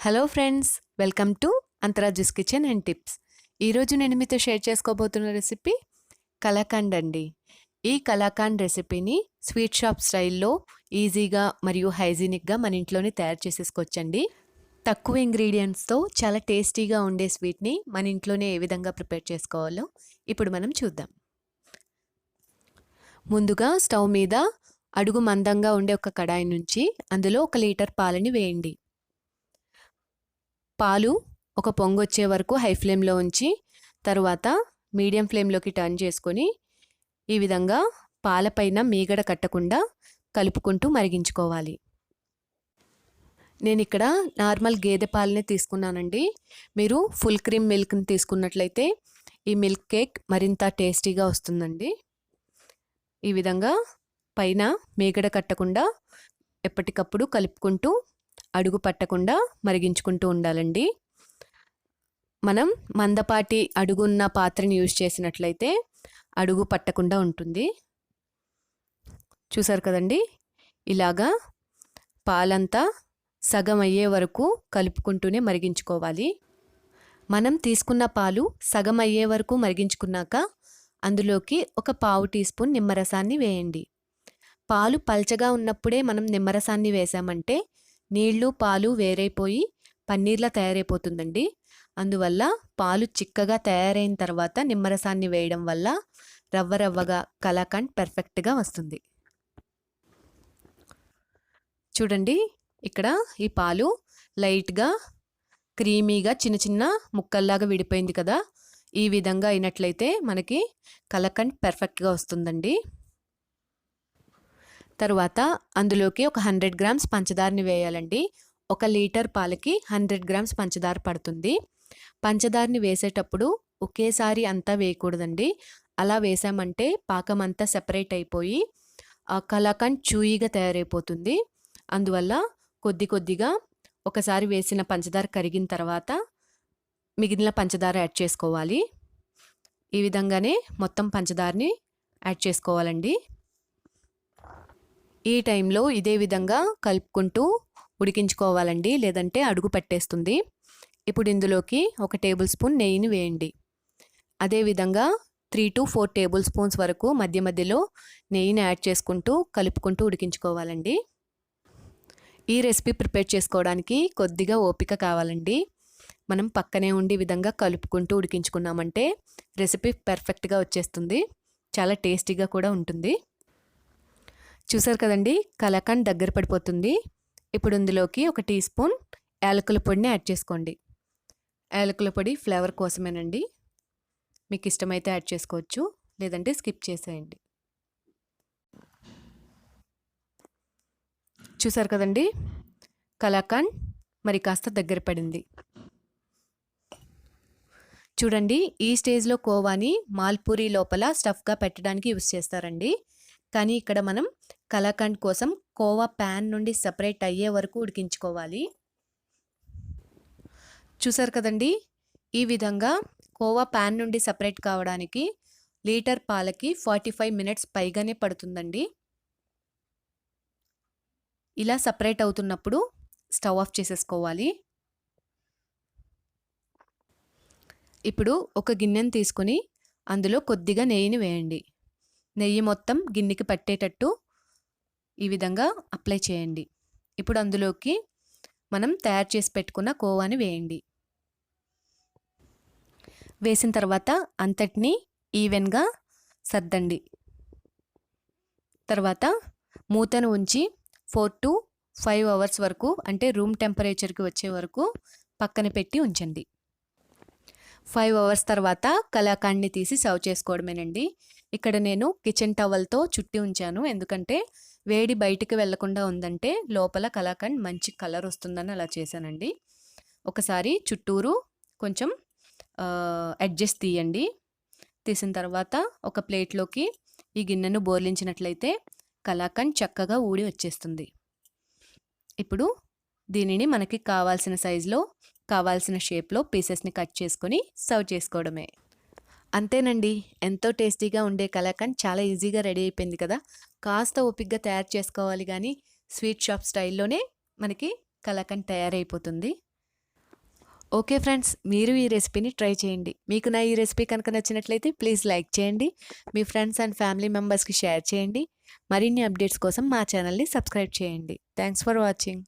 Hello friends welcome to Antharaju's kitchen and tips ఈరోజు నేను మీతో షేర్ చేసుకోబోతున్న రెసిపీ కలాఖండ్ అండి. ఈ కలాఖండ్ రెసిపీని స్వీట్ షాప్ స్టైల్లో ఈజీగా మరియు హైజీనిక్గా మన ఇంట్లోనే తయారు చేసేసుకోవచ్చండి. తక్కువ ఇంగ్రీడియంట్స్తో చాలా టేస్టీగా ఉండే స్వీట్ని మన ఇంట్లోనే ఏ విధంగా ప్రిపేర్ చేసుకోవాలో ఇప్పుడు మనం చూద్దాం. ముందుగా స్టవ్ మీద అడుగు మందంగా ఉండే ఒక కడాయి నుంచి అందులో ఒక లీటర్ పాలని వేయండి. పాలు ఒక పొంగొచ్చే వరకు హై ఫ్లేమ్లో ఉంచి తరువాత మీడియం ఫ్లేమ్లోకి టర్న్ చేసుకొని ఈ విధంగా పాలపైన మీగడ కట్టకుండా కలుపుకుంటూ మరిగించుకోవాలి. నేను ఇక్కడ నార్మల్ గేదె పాలనే తీసుకున్నానండి. మీరు ఫుల్ క్రీమ్ మిల్క్ని తీసుకున్నట్లయితే ఈ మిల్క్ కేక్ మరింత టేస్టీగా వస్తుందండి. ఈ విధంగా పైన మీగడ కట్టకుండా ఎప్పటికప్పుడు కలుపుకుంటూ అడుగు పట్టకుండా మరిగించుకుంటూ ఉండాలండి. మనం మందపాటి అడుగున్న పాత్రని యూజ్ చేసినట్లయితే అడుగు పట్టకుండా ఉంటుంది. చూసారు కదండి? ఇలాగా పాలంతా సగం అయ్యే వరకు కలుపుకుంటూనే మరిగించుకోవాలి. మనం తీసుకున్న పాలు సగం అయ్యే వరకు మరిగించుకున్నాక అందులోకి ఒక పావు టీ స్పూన్ నిమ్మరసాన్ని వేయండి. పాలు పల్చగా ఉన్నప్పుడే మనం నిమ్మరసాన్ని వేసామంటే నీళ్ళు పాలు వేరైపోయి పన్నీర్లా తయారైపోతుందండి. అందువల్ల పాలు చిక్కగా తయారైన తర్వాత నిమ్మరసాన్ని వేయడం వల్ల రవ్వ రవ్వగా కలాకండ్ పర్ఫెక్ట్గా వస్తుంది. చూడండి ఇక్కడ ఈ పాలు లైట్గా క్రీమీగా చిన్న చిన్న ముక్కల్లాగా విడిపోయింది కదా. ఈ విధంగా అయినట్లయితే మనకి కలకండ్ పర్ఫెక్ట్గా వస్తుందండి. తర్వాత అందులోకి ఒక హండ్రెడ్ గ్రామ్స్ పంచదారని వేయాలండి. ఒక లీటర్ పాలకి హండ్రెడ్ గ్రామ్స్ పంచదార పడుతుంది. పంచదారని వేసేటప్పుడు ఒకేసారి అంతా వేయకూడదండి. అలా వేసామంటే పాకం అంతా సెపరేట్ అయిపోయి ఆ కలాకండ్ చూయిగా తయారైపోతుంది. అందువల్ల కొద్ది కొద్దిగా ఒకసారి వేసిన పంచదార కరిగిన తర్వాత మిగిలిన పంచదార యాడ్ చేసుకోవాలి. ఈ విధంగానే మొత్తం పంచదారని యాడ్ చేసుకోవాలండి. ఈ టైంలో ఇదే విధంగా కలుపుకుంటూ ఉడికించుకోవాలండి లేదంటే అడుగు పట్టేస్తుంది. ఇప్పుడు ఇందులోకి ఒక టేబుల్ స్పూన్ నెయ్యిని వేయండి. అదేవిధంగా three to four table spoons వరకు మధ్య మధ్యలో నెయ్యిని యాడ్ చేసుకుంటూ కలుపుకుంటూ ఉడికించుకోవాలండి. ఈ రెసిపీ ప్రిపేర్ చేసుకోవడానికి కొద్దిగా ఓపిక కావాలండి. మనం పక్కనే ఉండి విధంగా కలుపుకుంటూ ఉడికించుకున్నామంటే రెసిపీ పర్ఫెక్ట్గా వచ్చేస్తుంది. చాలా టేస్టీగా కూడా ఉంటుంది. చూసారు కదండి? కలాకండ్ దగ్గర పడిపోతుంది. ఇప్పుడు ఇందులోకి ఒక టీ స్పూన్ యాలకుల పొడిని యాడ్ చేసుకోండి. యాలకుల పొడి ఫ్లేవర్ కోసమేనండి. మీకు ఇష్టమైతే యాడ్ చేసుకోవచ్చు. లేదంటే స్కిప్ చేసేయండి. చూసారు కదండి? కలాకండ్ మరి కాస్త దగ్గర పడింది. చూడండి ఈ స్టేజ్లో కోవాని మాల్పూరి లోపల స్టఫ్గా పెట్టడానికి యూస్ చేస్తారండి. కానీ ఇక్కడ మనం కలాకండ్ కోసం కోవా ప్యాన్ నుండి సపరేట్ అయ్యే వరకు ఉడికించుకోవాలి. చూసారు కదండి? ఈ విధంగా కోవా ప్యాన్ నుండి సపరేట్ కావడానికి లీటర్ పాలకి ఫార్టీ ఫైవ్ మినిట్స్ పైగానే పడుతుందండి. ఇలా సపరేట్ అవుతున్నప్పుడు స్టవ్ ఆఫ్ చేసేసుకోవాలి. ఇప్పుడు ఒక గిన్నెను తీసుకొని అందులో కొద్దిగా నెయ్యిని వేయండి. నెయ్యి మొత్తం గిన్నెకి పట్టేటట్టు ఈ విధంగా అప్లై చేయండి. ఇప్పుడు అందులోకి మనం తయారు చేసి పెట్టుకున్న కోవాని వేయండి. వేసిన తర్వాత అంతటినీ ఈవెన్గా సర్దండి. తర్వాత మూతను ఉంచి ఫోర్ టు ఫైవ్ అవర్స్ వరకు అంటే రూమ్ టెంపరేచర్కి వచ్చే వరకు పక్కన పెట్టి ఉంచండి. ఫైవ్ అవర్స్ తర్వాత కలాకాండ్ని తీసి సర్వ్ చేసుకోవడమేనండి. ఇక్కడ నేను కిచెన్ టవల్తో చుట్టి ఉంచాను. ఎందుకంటే వేడి బయటికి వెళ్ళకుండా ఉందంటే లోపల కలాకండ్ మంచి కలర్ వస్తుందని అలా చేశానండి. ఒకసారి చుట్టూరు కొంచెం అడ్జస్ట్ తీయండి. తీసిన తర్వాత ఒక ప్లేట్లోకి ఈ గిన్నెను బోర్లించినట్లయితే కలాకండ్ చక్కగా ఊడి వచ్చేస్తుంది. ఇప్పుడు దీనిని మనకి కావాల్సిన సైజులో కావాల్సిన షేప్లో పీసెస్ని కట్ చేసుకొని సర్వ్ చేసుకోవడమే. అంతేనండి. ఎంతో టేస్టీగా ఉండే కలాకండ్ చాలా ఈజీగా రెడీ అయిపోయింది కదా. కాస్త ఓపిక్గా తయారు చేసుకోవాలి కానీ స్వీట్ షాప్ స్టైల్లోనే మనకి కలాకండ్ తయారైపోతుంది. ఓకే ఫ్రెండ్స్ మీరు ఈ రెసిపీని ట్రై చేయండి. మీకు నా ఈ రెసిపీ కనుక నచ్చినట్లయితే ప్లీజ్ లైక్ చేయండి. మీ ఫ్రెండ్స్ అండ్ ఫ్యామిలీ మెంబర్స్కి షేర్ చేయండి. మరిన్ని అప్డేట్స్ కోసం మా ఛానల్ని సబ్స్క్రైబ్ చేయండి. Thanks for watching.